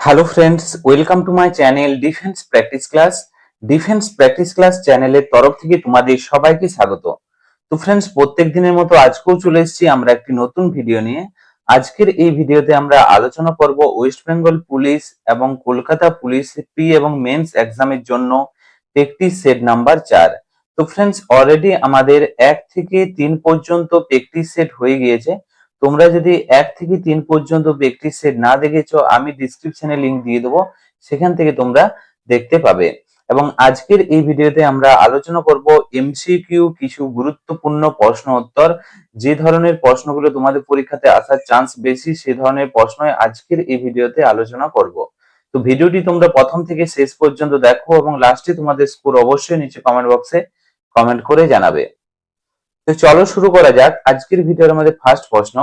Hello friends welcome to my channel defence practice class defence practice class চ্যানেলের তরফ থেকে তোমাদের সবাইকে স্বাগত। তো ফ্রেন্ডস প্রত্যেক দিনের মতো আজকেও চলে এসেছি আমরা একটি নতুন ভিডিও নিয়ে। আজকের এই ভিডিওতে আমরা আলোচনা করব ওয়েস্ট বেঙ্গল পুলিশ এবং কলকাতা পুলিশ প্রি এবং মেন্স এক্সামের জন্য প্র্যাকটিস সেট নাম্বার চার। তো ফ্রেন্ডস অলরেডি আমাদের এক থেকে তিন পর্যন্ত প্র্যাকটিস সেট হয়ে গিয়েছে। তোমরা যদি এক থেকে তিন পর্যন্ত ব্যক্তির সেট না দেখেছ, আমি ডিসক্রিপশনে লিংক দিয়ে দেবো। সেখান থেকে তোমরা দেখতে পাবে। এবং আজকের এই ভিডিওতে আমরা আলোচনা করব এমসিকিউ কিছু গুরুত্বপূর্ণ প্রশ্ন উত্তর। যে ধরনের প্রশ্নগুলো তোমাদের পরীক্ষাতে আসার চান্স বেশি, সে ধরনের প্রশ্নই আজকের এই ভিডিওতে আলোচনা করব। তো ভিডিওটি তোমরা প্রথম থেকে শেষ পর্যন্ত দেখো এবং লাস্টে তোমাদের স্কোর অবশ্যই নিচে কমেন্ট বক্সে কমেন্ট করে জানাবে। তো চলো শুরু করা যাক। আজকের ভিডিওর মধ্যে ফার্স্ট প্রশ্ন।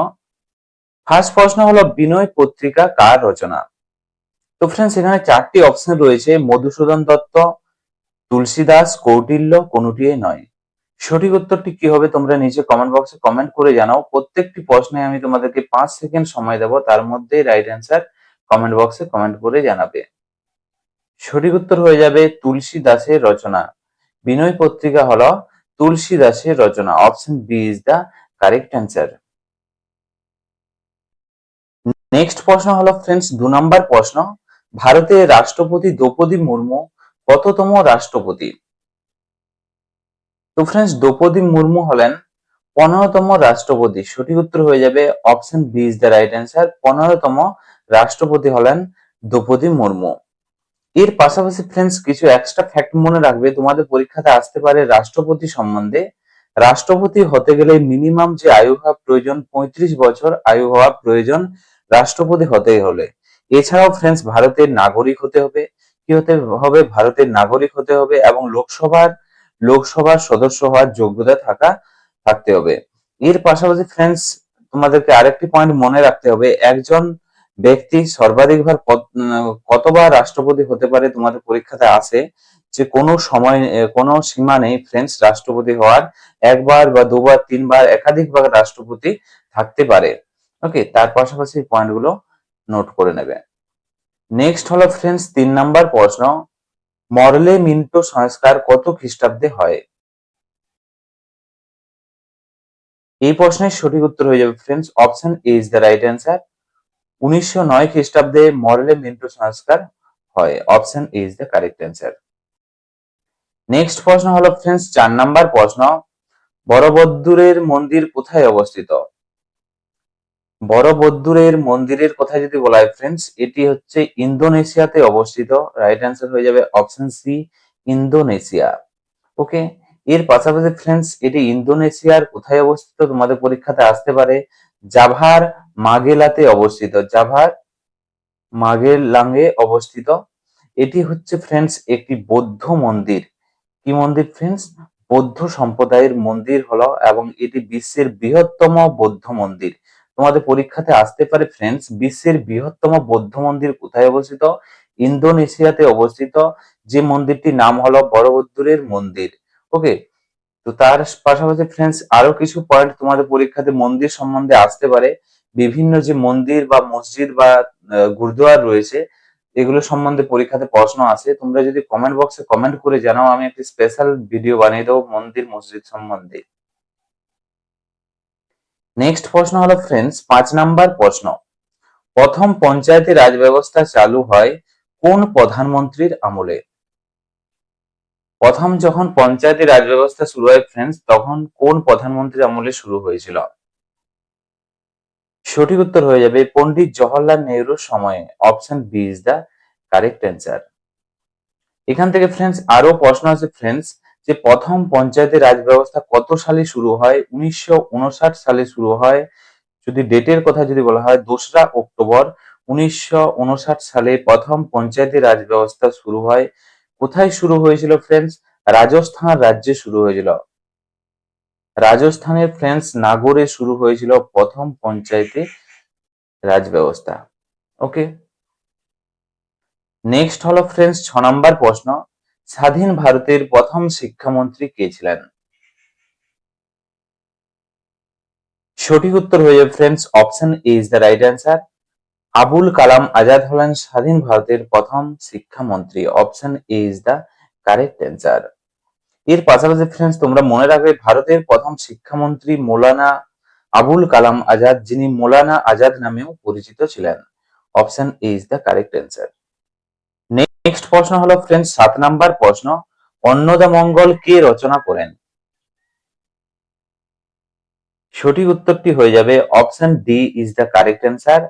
ফার্স্ট প্রশ্ন হলো, বিনয় পত্রিকা কার রচনা? তো ফ্রেন্ডস এখানে চারটি অপশন রয়েছে। মধুসূদন দত্ত তুলসী দাস কৌটিল্য কোনটি নয়। সঠিক উত্তরটি কি হবে তোমরা নিচে কমেন্ট বক্সে কমেন্ট করে জানাও। প্রত্যেকটি প্রশ্নে আমি তোমাদেরকে পাঁচ সেকেন্ড সময় দেব, তার মধ্যে রাইট অ্যান্সার কমেন্ট বক্সে কমেন্ট করে জানাবে। সঠিক উত্তর হয়ে যাবে তুলসী দাসের রচনা। বিনয় পত্রিকা হলো তুলসী দাসের রচনা option B is the correct answer next প্রশ্ন হলো ফ্রেন্ডস দু নম্বর প্রশ্ন। ভারতের রাষ্ট্রপতি দ্রৌপদী মুর্মু কততম রাষ্ট্রপতি? তো ফ্রেন্ডস দ্রৌপদী মুর্মু হলেন পনেরোতম রাষ্ট্রপতি। সঠিক উত্তর হয়ে যাবে option B is the right answer পনেরোতম রাষ্ট্রপতি হলেন দ্রৌপদী মুর্মু। এর পাশাপাশি ফ্রেন্ডস কিছু এক্সট্রা ফ্যাক্ট মনে রাখবে। তোমাদের পরীক্ষাতে আসতে পারে রাষ্ট্রপতি সম্বন্ধে। রাষ্ট্রপতি হতে গেলে মিনিমাম যে আয়ু হওয়া প্রয়োজন, পঁয়ত্রিশ বছর আয়ু হওয়া প্রয়োজন রাষ্ট্রপতি হতে হলে। এছাড়াও ফ্রেন্ডস ভারতের নাগরিক হতে হবে। কি হতে হবে? ভারতের নাগরিক হতে হবে এবং লোকসভার লোকসভার সদস্য হওয়ার যোগ্যতা থাকা, থাকতে হবে। এর পাশাপাশি ফ্রেন্ডস তোমাদেরকে আরেকটি পয়েন্ট মনে রাখতে হবে। একজন ব্যক্তি সর্বাধিকবার কতবার রাষ্ট্রপতি হতে পারে তোমাদের পরীক্ষাতে আসে যে কোনো সময় কোনো সীমা নেই ফ্রেন্ডস রাষ্ট্রপতি হওয়ার, একবার বা দুবার, তিনবার একাধিকবার রাষ্ট্রপতি থাকতে পারে। ওকে তার পাশাপাশি পয়েন্টগুলো নোট করে নেবে। নেক্সট হলো ফ্রেন্ডস তিন নাম্বার প্রশ্ন, মরলে মিন্টো সংস্কার কত খ্রিস্টাব্দে হয়? এই প্রশ্নের সঠিক উত্তর হয়ে যাবে friends option A is the right answer উনিশশো নয় খ্রিস্টাব্দে মরলে মিন্টো সংস্কার হয়। Option is the correct answer next প্রশ্ন হলো ফ্রেন্ডস চার নাম্বার প্রশ্ন। বড়বদ্দুরের মন্দির কোথায় অবস্থিত? বড়বদ্দুরের মন্দিরের কথা যদি বলা হয় ফ্রেন্ডস এটি হচ্ছে ইন্দোনেশিয়াতে অবস্থিত। রাইট অ্যান্সার হয়ে যাবে অপশন সি ইন্দোনেশিয়া। ওকে এর পাশাপাশি ফ্রেন্ডস এটি ইন্দোনেশিয়ার কোথায় অবস্থিত? তোমাদের পরীক্ষাতে আসতে পারে। জাভার মাগেলাতে অবস্থিত। জাভার মাগেলাঙ্গে অবস্থিত। এটি হচ্ছে ফ্রেন্ডস একটি বৌদ্ধ মন্দির। কি মন্দির ফ্রেন্ডস বৌদ্ধ সম্প্রদায়ের মন্দির হলো এবং এটি বিশ্বের বৃহত্তম বৌদ্ধ মন্দির। তোমাদের পরীক্ষাতে আসতে পারে ফ্রেন্ডস বিশ্বের বৃহত্তম বৌদ্ধ মন্দির কোথায় অবস্থিত? ইন্দোনেশিয়াতে অবস্থিত। যে মন্দিরটির নাম হলো বড়বদ্দুরের মন্দির। ওকে তো তার পাশাপাশি ফ্রেন্ডস আরও কিছু পয়েন্ট তোমাদের পরীক্ষাতে মন্দির সম্বন্ধে আসতে পারে। বিভিন্ন যে মন্দির বা মসজিদ বা গুরুদুয়ার রয়েছে, এগুলো সম্বন্ধে পরীক্ষাতে প্রশ্ন আছে। তোমরা যদি কমেন্ট বক্সে কমেন্ট করে জানাও, আমি একটি স্পেশাল ভিডিও বানিয়ে দেবো মন্দির, মসজিদ সম্বন্ধে। নেক্সট প্রশ্ন হলো ফ্রেন্ডস পাঁচ নাম্বার প্রশ্ন। প্রথম পঞ্চায়েতি রাজ ব্যবস্থা চালু হয় কোন প্রধানমন্ত্রীর আমলে? প্রথম যখন পঞ্চায়েতি রাজ ব্যবস্থা শুরু হয় ফ্রেন্ডস তখন কোন প্রধানমন্ত্রীর আমলে শুরু হয়েছিল? সঠিক উত্তর হয়ে যাবে পণ্ডিত জওহরলাল নেহরুর সময়ে। Option B is the correct answer এখান থেকে ফ্রেন্ডস আরও প্রশ্ন আছে ফ্রেন্ডস যে প্রথম পঞ্চায়েতের রাজ ব্যবস্থা কত সালে শুরু হয়? উনিশশো উনষাট সালে শুরু হয়। যদি ডেটের কথা যদি বলা হয়, দোসরা অক্টোবর উনিশশো উনষাট সালে প্রথম পঞ্চায়েতের রাজ ব্যবস্থা শুরু হয়। কোথায় শুরু হয়েছিল ফ্রেন্ডস? রাজস্থান রাজ্যে শুরু হয়েছিল। রাজস্থানের ফ্রেন্ডস, নাগরে শুরু হয়েছিল প্রথম পঞ্চায়েতে রাজ ব্যবস্থা। ওকে? নেক্সট হলো ফ্রেন্ডস, ছ নম্বর প্রশ্ন। স্বাধীন ভারতের প্রথম শিক্ষামন্ত্রী কে ছিলেন? সঠিক উত্তর হয়ে যাবে friends, option A is the right answer Abul Kalam Azad হলেন স্বাধীন ভারতের প্রথম শিক্ষামন্ত্রী। Option A is the correct answer এর পাশাপাশি ফ্রেন্ডস তোমরা মনে রাখবে, ভারতের প্রথম শিক্ষামন্ত্রী মৌলানা আবুল কালাম আজাদ, যিনি মৌলানা আজাদ নামেও পরিচিত ছিলেন। Option A is the correct answer next প্রশ্ন হলো ফ্রেন্ডস সাত নাম্বার প্রশ্ন, অন্নদা মঙ্গল কে রচনা করেন? সঠিক উত্তরটি হয়ে যাবে option D is the correct answer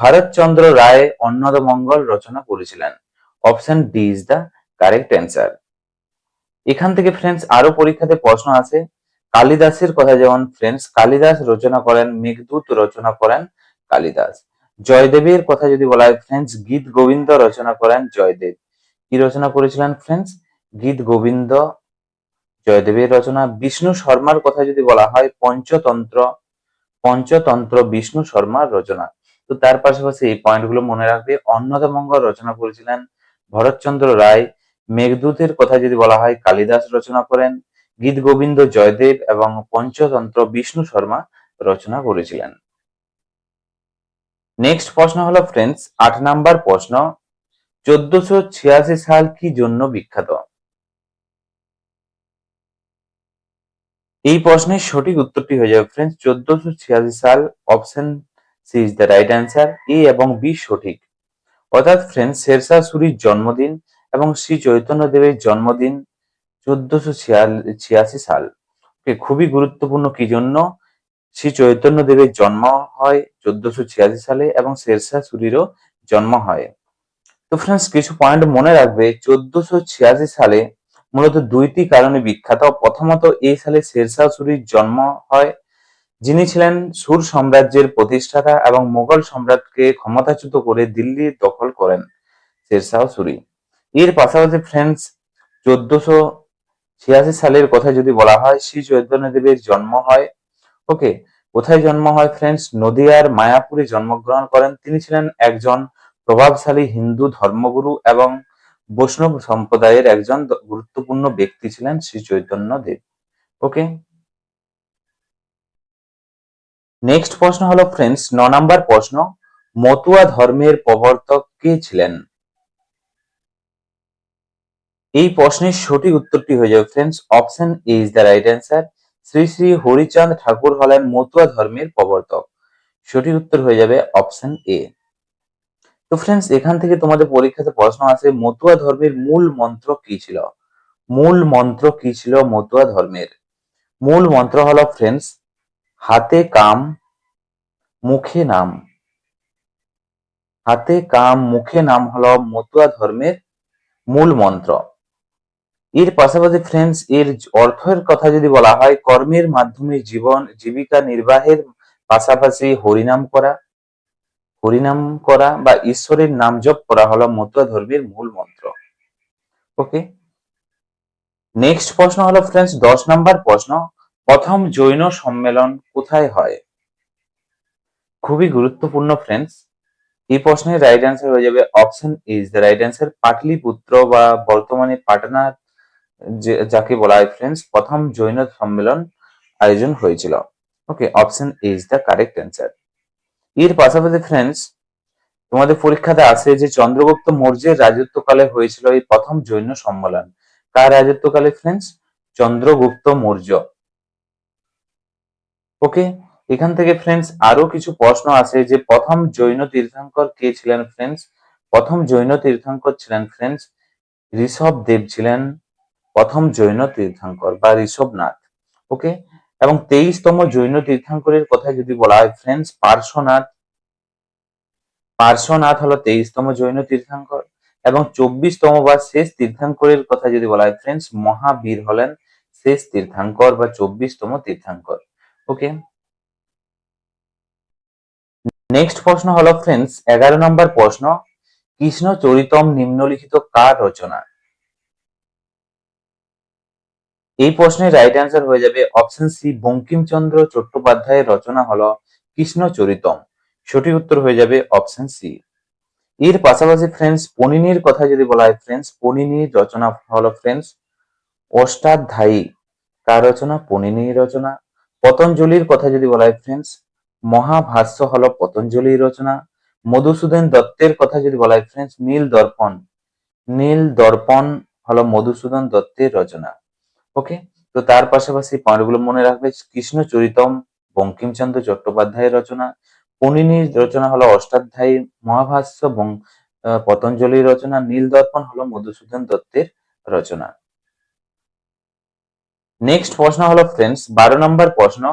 Bharatchandra Ray Annadamangal রচনা করেছিলেন। Option D is the correct answer এখান থেকে ফ্রেন্ডস আরও পরীক্ষাতে প্রশ্ন আছে। কালিদাসের কথা যেমন ফ্রেন্ডস কালিদাস রচনা করেন, মেঘদূত রচনা করেন, কালিদাস। জয়দেবের কথা যদি বলা হয় ফ্রেন্ডস গীত গোবিন্দ রচনা করেন, জয়দেব। কি রচনা করেছিলেন ফ্রেন্ডস গীত গোবিন্দ, জয়দেবের রচনা। বিষ্ণু শর্মার কথা যদি বলা হয়, পঞ্চতন্ত্র পঞ্চতন্ত্র বিষ্ণু শর্মার রচনা। তো তার পাশাপাশি এই পয়েন্টগুলো মনে রাখবে। অন্নদামঙ্গল রচনা করেছিলেন ভরতচন্দ্র রায়। মেঘদূতের কথা যদি বলা হয়, কালিদাস রচনা করেন, গীত গোবিন্দ জয়দেব এবং পঞ্চতন্ত্র বিষ্ণু শর্মা রচনা করেছিলেন। নেক্সট প্রশ্ন হলো ফ্রেন্ডস আট নাম্বার প্রশ্ন, চোদ্দশো ছিয়াশি সাল কি জন্য বিখ্যাত? এই প্রশ্নের সঠিক উত্তরটি হয়ে যাবে ফ্রেন্ডস চোদ্দশো ছিয়াশি সাল option C is the right answer A এবং বি সঠিক। অর্থাৎ ফ্রেন্ডস শেরশাহ সুরির জন্মদিন এবং শ্রী চৈতন্য দেবের জন্মদিন চোদ্দশো ছিয়াশি সাল। খুবই গুরুত্বপূর্ণ কি জন্য? শ্রী চৈতন্য দেবের জন্ম হয় চোদ্দশো ছিয়াশি সালে এবং শেরশাহ সুরিরও জন্ম হয়। তো ফ্রেন্ডস কিছু পয়েন্ট মনে রাখবে, চোদ্দশো ছিয়াশি সালে মূলত দুইটি কারণে বিখ্যাত। প্রথমত, এই সালে শেরশাহ সুরির জন্ম হয় যিনি ছিলেন সুর সাম্রাজ্যের প্রতিষ্ঠাতা এবং মোগল সম্রাটকে ক্ষমতাচ্যুত করে দিল্লি দখল করেন শেরশাহ সুরি এর পাশাপাশি ফ্রেন্ডস চোদ্দশো ছিয়াশি সালের কথা যদি বলা হয়, শ্রী চৈতন্যদেবের জন্ম হয়, ওকে, কোথায় জন্ম হয়? ফ্রেন্ডস নদিয়ার মায়াপুরে জন্মগ্রহণ করেন। তিনি ছিলেন একজন প্রভাবশালী হিন্দু ধর্মগুরু এবং বৈষ্ণব সম্প্রদায়ের একজন গুরুত্বপূর্ণ ব্যক্তি ছিলেন শ্রী চৈতন্য দেব। ওকে নেক্সট প্রশ্ন হলো ফ্রেন্ডস ন নাম্বার প্রশ্ন, মতুয়া ধর্মের প্রবর্তক কে ছিলেন? এই প্রশ্নের সঠিক উত্তরটি হয়ে যাবে friends option A is the right answer Shri Shri Harichand Thakur হলেন মতুয়া ধর্মের প্রবর্তক। সঠিক উত্তর হয়ে যাবে অপশন এ তো ফ্রেন্ডস এখান থেকে তোমাদের পরীক্ষাতে প্রশ্ন আছে মতুয়া ধর্মের মূল মন্ত্র কি ছিল? মূল মন্ত্র কি ছিল মতুয়া ধর্মের? মূল মন্ত্র হলো ফ্রেন্ডস হাতে কাম, মুখে নাম। হাতে কাম, মুখে নাম হলো মতুয়া ধর্মের মূল মন্ত্র। এর পাশাপাশি ফ্রেন্ডস এর অর্থের কথা যদি বলা হয়, কর্মের মাধ্যমে জীবন, জীবিকা নির্বাহের পাশাপাশি হরিনাম করা হরিনাম করা বা ঈশ্বরের নাম জপ করা হলো মতুয়া ধর্মের মূল মন্ত্র। ওকে নেক্সট প্রশ্ন হলো ফ্রেন্ডস দশ নম্বর প্রশ্ন। প্রথম জৈন সম্মেলন কোথায় হয়? খুবই গুরুত্বপূর্ণ ফ্রেন্ডস এই প্রশ্নের রাইট অ্যান্সার হয়ে যাবে option is the right answer Pataliputra বা বর্তমানে পাটনার যাকে বলা হয় ফ্রেন্ডস প্রথম জৈন সম্মেলন আয়োজন হয়েছিল। Okay option is the correct answer এর পাশাপাশি ফ্রেন্ডস তোমাদের পরীক্ষাতে আসে যে চন্দ্রগুপ্ত মৌর্যের রাজত্বকালে হয়েছিল এই প্রথম জৈন সম্মেলন। কার রাজত্বকালে ফ্রেন্ডস চন্দ্রগুপ্ত মৌর্য। ওকে? এখান থেকে ফ্রেন্ডস আরও কিছু প্রশ্ন আছে যে, প্রথম জৈন তীর্থঙ্কর কে ছিলেন ফ্রেন্ডস প্রথম জৈন তীর্থঙ্কর ছিলেন ফ্রেন্ডস ঋষভ দেব ছিলেন প্রথম জৈন তীর্থঙ্কর বা ঋষভনাথ, ওকে? এবং তেইশতম জৈন তীর্থঙ্করের কথা যদি বলা হয় ফ্রেন্ডস পার্শ্বনাথ পার্শ্বনাথ হলো তেইশতম জৈন তীর্থঙ্কর এবং চব্বিশতম বা শেষ তীর্থঙ্করের কথা যদি বলা হয় ফ্রেন্ডস মহাবীর হলেন শেষ তীর্থাঙ্কর বা চব্বিশতম তীর্থাঙ্কর। ওকে নেক্সট প্রশ্ন হলো ফ্রেন্ডস এগারো নম্বর প্রশ্ন, কৃষ্ণ চরিতম নিম্নলিখিত কার রচনা? এই প্রশ্নের রাইট অ্যান্সার হয়ে যাবে অপশন সি বঙ্কিমচন্দ্র চট্টোপাধ্যায়ের রচনা হলো কৃষ্ণ চরিতম। সঠিক উত্তর হয়ে যাবে অপশন সি এর পাশাপাশি ফ্রেন্ডস পনিনির কথা যদি বলা হয় ফ্রেন্ডস পনিনির রচনা হলো ফ্রেন্ডস অষ্টাধ্যায়ী কার রচনা? পনিনির রচনা। পতঞ্জলির কথা যদি বলা হয় ফ্রেন্ডস মহাভাষ্য হলো পতঞ্জলির রচনা। মধুসূদন দত্তের কথা যদি বলা হয় ফ্রেন্ডস নীল দর্পণ। নীল দর্পণ হলো মধুসূদন দত্তের রচনা। ওকে তো তার পাশাপাশি পয়েন্টগুলো মনে রাখবে, কৃষ্ণ চরিতম, বঙ্কিমচন্দ্র চট্টোপাধ্যায়ের রচনা। পণিনির রচনা হলো অষ্টাধ্যায়ী মহাভাষ্য পতঞ্জলির রচনা। নীল দর্পণ হলো মধুসূদন দত্তের রচনা। নেক্সট প্রশ্ন হলো ফ্রেন্ডস বারো নম্বর প্রশ্ন।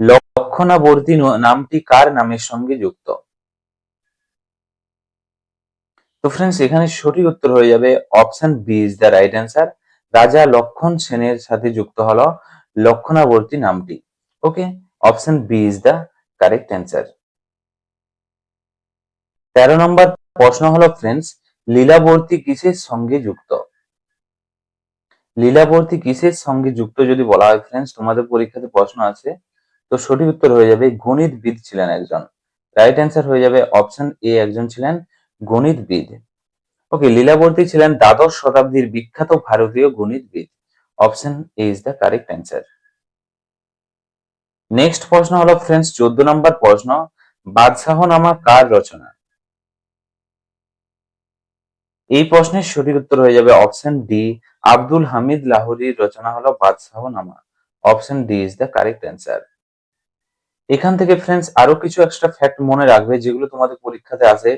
লক্ষণাবর্তী নামটি কার নামের সঙ্গে যুক্ত? তো ফ্রেন্ডস এখানে সঠিক উত্তর হয়ে যাবে option B is the right answer Raja Lakshman সেনের সাথে যুক্ত হলো লক্ষণাবর্তী নামটি। Okay option B is the correct answer তেরো নম্বর প্রশ্ন হলো ফ্রেন্ডস লীলাবর্তী কিসের সঙ্গে যুক্ত? লীলাবর্তী কিসের সঙ্গে যুক্ত যদি বলা হয় ফ্রেন্ডস তোমাদের পরীক্ষাতে প্রশ্ন আছে। তো সঠিক উত্তর হয়ে যাবে, গণিতবিদ ছিলেন একজন। রাইট অ্যান্সার হয়ে যাবে অপশন এ একজন ছিলেন গণিতবিদ। ওকে লীলাবর্তী ছিলেন দ্বাদশ শতাব্দীর বিখ্যাত ভারতীয় গণিতবিদ। Option A is the correct answer next প্রশ্ন হলো ফ্রেন্ডস চোদ্দ নম্বর প্রশ্ন, বাদশাহনামা কার রচনা? এই প্রশ্নের সঠিক উত্তর হয়ে যাবে অপশন ডি আব্দুল হামিদ লাহোরির রচনা হলো Badshahnama option D is the correct answer এখান থেকে ফ্রেন্ডস আরও কিছু এক্সট্রা ফ্যাক্ট মনে রাখবে যেগুলো তোমাদের পরীক্ষাতে আসে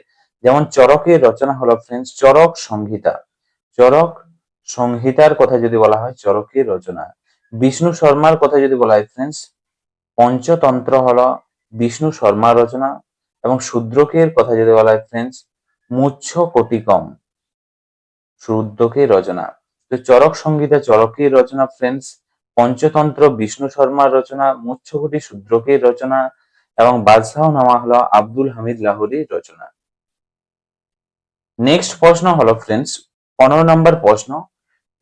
যেমন চরকের রচনা হলো ফ্রেন্ডস চরক সংহিতা। চরক সংহিতার কথা যদি বলা হয় চরকের রচনা। বিষ্ণু শর্মার কথা যদি বলা হয় ফ্রেন্ডস পঞ্চতন্ত্র হলো বিষ্ণু শর্মার রচনা। এবং শূদ্রকের কথা যদি বলা হয় ফ্রেন্ডস মুচ্ছ কোটিকম শূদ্রকের রচনা। তো চরক সংগীতা চরকের রচনা ফ্রেন্ডস পঞ্চতন্ত্র, বিষ্ণু শর্মার রচনা মুচ্ছকটি শূদ্রকের রচনা এবং বাদশাহ নামা হলো আব্দুল হামিদ লাহোরির রচনা। নেক্সট প্রশ্ন হলো ফ্রেন্ডস পনেরো নম্বর প্রশ্ন,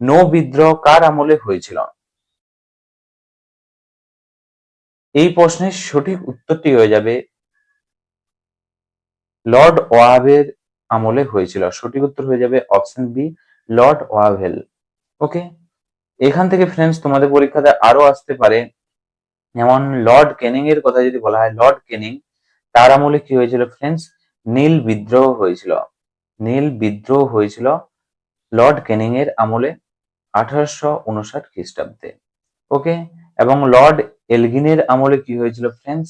নো বিদ্রোহ কার আমলে হয়েছিল? এই প্রশ্নের সঠিক উত্তরটি হয়ে যাবে, লর্ড ওয়াহের আমলে হয়েছিল। সঠিক উত্তর হয়ে যাবে option B, Lord Wavell. Okay এখান থেকে ফ্রেন্ডস তোমাদের পরীক্ষাতে আরও আসতে পারে। যেমন লর্ড কেনিং এর কথা যদি বলা হয় লর্ড কেনিং তার আমলে কি হয়েছিল ফ্রেন্ডস নীল বিদ্রোহ হয়েছিল। নীল বিদ্রোহ হয়েছিল লর্ড কেনিং এর আমলে আঠারোশো উনষাট খ্রিস্টাব্দে। ওকে এবং লর্ড এলগিনের আমলে কি হয়েছিল ফ্রেন্ডস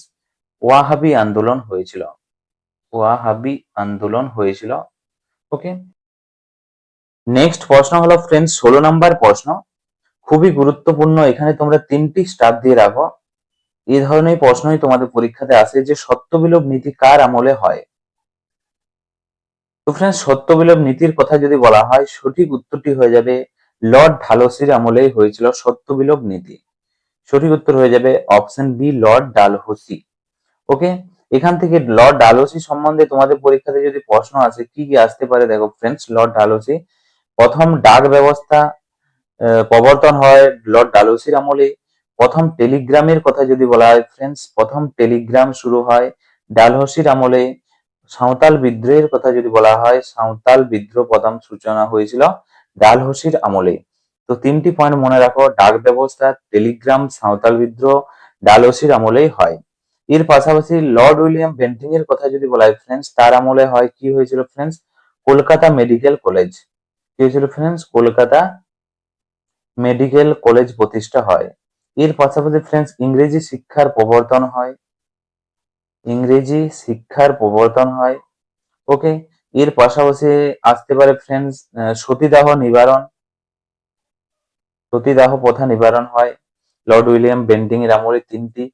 ওয়াহাবি আন্দোলন হয়েছিল। ওয়াহাবি আন্দোলন হয়েছিল। ওকে নেক্সট প্রশ্ন হলো ফ্রেন্ডস ষোলো নাম্বার প্রশ্ন। খুবই গুরুত্বপূর্ণ, এখানে তোমরা তিনটি স্টার দিয়ে রাখো। এই ধরনের প্রশ্নই তোমাদের পরীক্ষাতে আসে যে সত্যবিলোপ নীতি কার আমলে হয়। তো ফ্রেন্ডস সত্যবিলোপ নীতির কথা যদি বলা হয়, সঠিক উত্তরটি হয়ে যাবে, লর্ড ঢালসির আমলেই হয়েছিল সত্যবিলোপ নীতি। সঠিক উত্তর হয়ে যাবে option B Lord Dalhousie. Okay এখান থেকে লর্ড ডালহসি সম্বন্ধে তোমাদের পরীক্ষাতে যদি প্রশ্ন আসে, কি কি আসতে পারে দেখো ফ্রেন্ডস লর্ড ডালহসি প্রথম ডাক ব্যবস্থা প্রবর্তন হয় লর্ড ডালহসির আমলে। প্রথম টেলিগ্রামের কথা যদি বলা হয় ফ্রেন্ডস প্রথম টেলিগ্রাম শুরু হয় ডালহসির আমলে। সাঁওতাল বিদ্রোহের কথা যদি বলা হয়, সাঁওতাল বিদ্রোহ প্রথম সূচনা হয়েছিল ডালহসির আমলে। তো তিনটি পয়েন্ট মনে রাখো, ডাক ব্যবস্থা, টেলিগ্রাম, সাঁওতাল বিদ্রোহ, ডালহসির আমলেই হয়। এর পাশাপাশি লর্ড উইলিয়াম বেন্টিং এর কথা যদি বলা হয় ফ্রেন্ডস তার আমলে হয়, কি হয়েছিল ফ্রেন্ডস কলকাতা মেডিকেল কলেজ। কি ফ্রেন্ডস কলকাতা মেডিকেল কলেজ প্রতিষ্ঠা হয়। এর পাশাপাশি ফ্রেন্ডস ইংরেজি শিক্ষার প্রবর্তন হয়। ইংরেজি শিক্ষার প্রবর্তন হয়। ওকে এর পাশাপাশি আসতে পারে ফ্রেন্ডস সতীদাহ নিবারণ। সতীদাহ প্রথা নিবারণ হয়। লর্ড উইলিয়াম বেন্টিং এর আমলে তিনটি,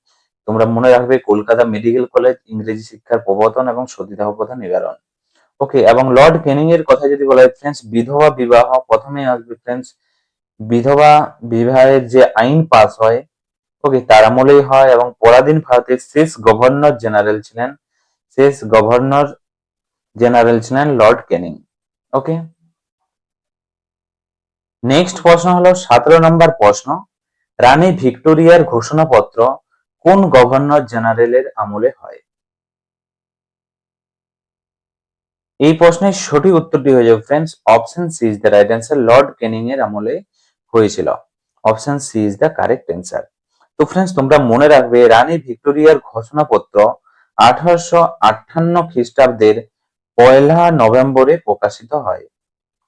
তোমরা মনে রাখবে, কলকাতা মেডিকেল কলেজ ইংরেজি শিক্ষার প্রবর্তন এবং সতীদাহ প্রথা নিবারণ। ওকে এবং লর্ড কেনিং এর কথা যদি বলা হয় ফ্রেন্ডস বিধবা বিবাহ প্রথমে আসবে ফ্রেন্ডস বিধবা বিবাহের যে আইন পাস হয় ওকে তার আমলেই হয় এবং পরাধীন ভারতের শেষ গভর্নর জেনারেল ছিলেন, শেষ গভর্নর জেনারেল ছিলেন লর্ড কেনিং ওকে নেক্সট প্রশ্ন হলো সতেরো নম্বর প্রশ্ন, রানী ভিক্টোরিয়ার ঘোষণাপত্র কোন গভর্নর জেনারেলের আমলে হয়? এই প্রশ্নের সঠিক উত্তরটি হয়ে যাবে friends option C is the right answer Lord Canning এর আমলে হয়েছিল। Option C is the correct answer তো ফ্রেন্ডস তোমরা মনে রাখবে, রানী ভিক্টোরিয়ার ঘোষণাপত্র আঠারোশো আটান্ন খ্রিস্টাব্দের পয়লা নভেম্বরে প্রকাশিত হয়।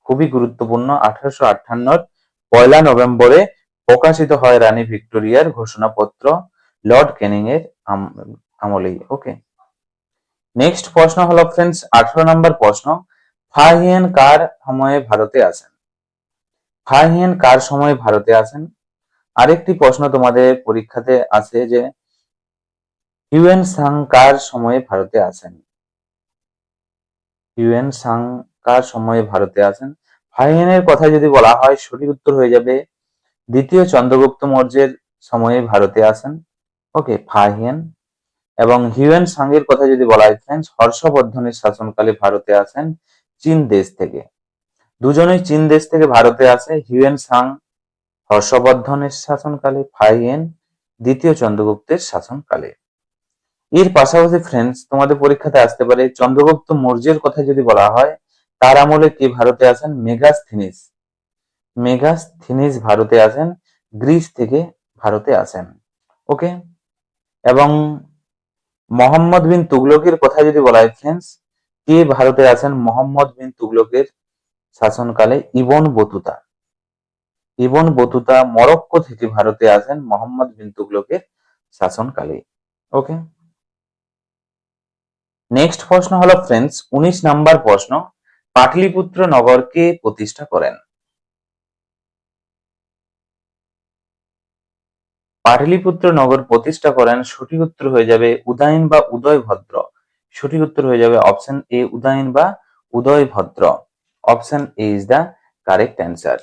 খুবই গুরুত্বপূর্ণ, আঠারোশো আটান্নর পয়লা নভেম্বরে প্রকাশিত হয় রানী ভিক্টোরিয়ার ঘোষণাপত্র লর্ড ক্যানিং এর আমলেই ওকে নেক্সট প্রশ্ন হলো ফ্রেন্ডস আঠারো নম্বর প্রশ্ন। ফাহিয়েন কার সময়ে ভারতে আসেন? ফাহিয়েন কার সময়ে ভারতে আসেন? আরেকটি প্রশ্ন তোমাদের পরীক্ষাতে আছে যে হিউয়েন সাং কার সময়ে ভারতে আসেন? হিউয়েন সাং কার সময়ে ভারতে আসেন? ফাহিয়েনের কথা যদি বলা হয়, সঠিক উত্তর হয়ে যাবে, দ্বিতীয় চন্দ্রগুপ্ত মৌর্যের সময়ে ভারতে আসেন। ওকে ফাহিয়েন। এবং হিউয়েন সাংয়ের কথা যদি বলা হয় ফ্রেন্ডস হর্ষবর্ধনের শাসনকালে ভারতে আসেন চীন দেশ থেকে। দুজনেই চীন দেশ থেকে ভারতে আসে। হিউয়েন সাং হর্ষবর্ধনের শাসনকালে ফাইয়েন দ্বিতীয় চন্দ্রগুপ্তের শাসনকালে। এর পাশাপাশি ফ্রেন্ডস তোমাদের পরীক্ষাতে আসতে পারে, চন্দ্রগুপ্ত মৌর্যের কথা যদি বলা হয়, তার আমলে কে ভারতে আসেন? মেগাস্থিনিস। মেগাস্থিনিস ভারতে আসেন, গ্রিস থেকে ভারতে আসেন। ওকে? এবং মোহাম্মদ বিন তুগলকের কথা যদি বলা হয় ফ্রেন্ডস কে ভারতে আসেন মোহাম্মদ বিন তুগলকের শাসনকালে Ibn Battuta. Ibn Battuta Morocco থেকে ভারতে আসেন মোহাম্মদ বিন তুগলকের শাসনকালে। ওকে নেক্সট প্রশ্ন হলো ফ্রেন্ডস উনিশ নাম্বার প্রশ্ন, পাটলিপুত্র নগরকে প্রতিষ্ঠা করেন। পাটলিপুত্র নগর প্রতিষ্ঠা করেন, সঠিক উত্তর হয়ে যাবে উদয়ন বা উদয় ভদ্র সঠিক উত্তর হয়ে যাবে অপশন এ উদয়ন বা Uday Bhadra option A is the correct answer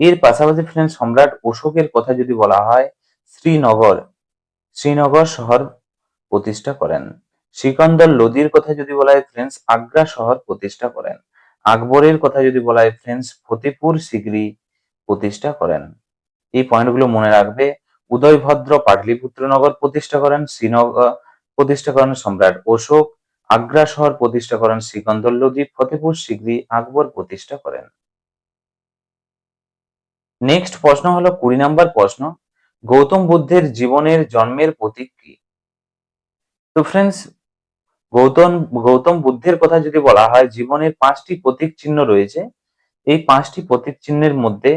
এর পাশাপাশি ফ্রেন্ড সম্রাট অশোকের কথা যদি বলা হয়, শ্রীনগর শ্রীনগর শহর প্রতিষ্ঠা করেন। সিকন্দর লোদির কথা যদি বলা হয় ফ্রেন্ডস আগ্রা শহর প্রতিষ্ঠা করেন। আকবরের কথা যদি বলা হয় ফ্রেন্ডস ফতেপুর সিগরি প্রতিষ্ঠা করেন। এই পয়েন্টগুলো মনে রাখবে। উদয়ভদ্র পাটলিপুত্র নগর প্রতিষ্ঠা করেন শ্রীনগর প্রতিষ্ঠা করেন সম্রাট অশোক, আগ্রা শহর প্রতিষ্ঠা করেন সিকন্দর লোদি ফতেপুর সিগরি আকবর প্রতিষ্ঠা করেন। নেক্সট প্রশ্ন হলো কুড়ি নাম্বার প্রশ্ন, গৌতম বুদ্ধের জীবনের জন্মের প্রতীক কি? তো ফ্রেন্ডস গৌতম গৌতম বুদ্ধের কথা যদি বলা হয়, জীবনের পাঁচটি প্রতীক চিহ্ন রয়েছে। এই পাঁচটি প্রতীক চিহ্নের মধ্যে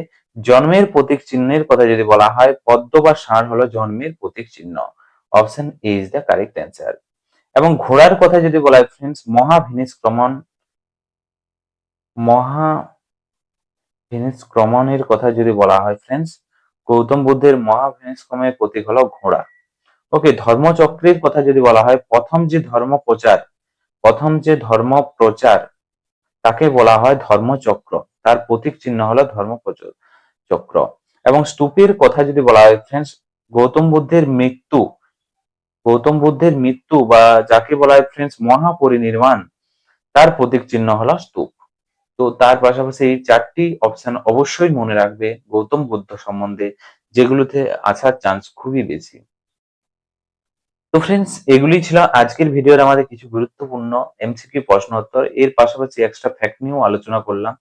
জন্মের প্রতীক চিহ্নের কথা যদি বলা হয়, পদ্ম বা ষাঁড় হলো জন্মের প্রতীক চিহ্ন। Option A is the correct answer এবং ঘোড়ার কথা যদি বলা হয় ফ্রেন্ডস মহাভিনিষ্ক্রমণ মহা ভিনিষ্ক্রমণের কথা যদি বলা হয় ফ্রেন্ডস গৌতম বুদ্ধের মহাভিনিষ্ক্রমের প্রতীক হলো ঘোড়া। ওকে ধর্মচক্রের কথা যদি বলা হয়, প্রথম যে ধর্ম প্রচার, প্রথম যে ধর্ম প্রচার, তাকে বলা হয় ধর্মচক্র। তার প্রতীক চিহ্ন হলো ধর্ম চক্র। এবং স্তূপের কথা যদি বলা হয় ফ্রেন্ডস গৌতম বুদ্ধের মৃত্যু, গৌতম বুদ্ধের মৃত্যু বা যাকে বলা হয় ফ্রেন্ডস মহাপরিনির্মাণ তার প্রতীক চিহ্ন হলো স্তূপ। তো তার পাশাপাশি এই চারটি অপশন অবশ্যই মনে রাখবে গৌতম বুদ্ধ সম্বন্ধে, যেগুলোতে আসার চান্স খুবই বেশি। তো ফ্রেন্ডস এগুলি ছিল আজকের ভিডিওর আমাদের কিছু গুরুত্বপূর্ণ এমসিকিউ প্রশ্ন উত্তর এর পাশাপাশি এক্সট্রা ফ্যাক্ট নিয়েও আলোচনা করলাম,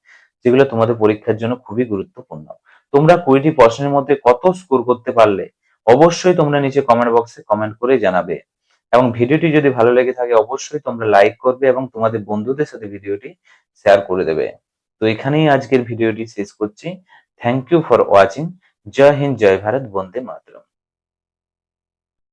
যেগুলো তোমাদের পরীক্ষার জন্য খুবই গুরুত্বপূর্ণ। তোমরা কুড়িটি প্রশ্নের মধ্যে কত স্কোর করতে পারলে, অবশ্যই তোমরা নিচে কমেন্ট বক্সে কমেন্ট করে জানাবে। এবং ভিডিওটি যদি ভালো লেগে থাকে, অবশ্যই তোমরা লাইক করবে এবং তোমাদের বন্ধুদের সাথে ভিডিওটি শেয়ার করে দেবে। তো এখানেই আজকের ভিডিওটি শেষ করছি। থ্যাংক ইউ ফর ওয়াচিং জয় হিন্দ, জয় ভারত, বন্দে মাতরম।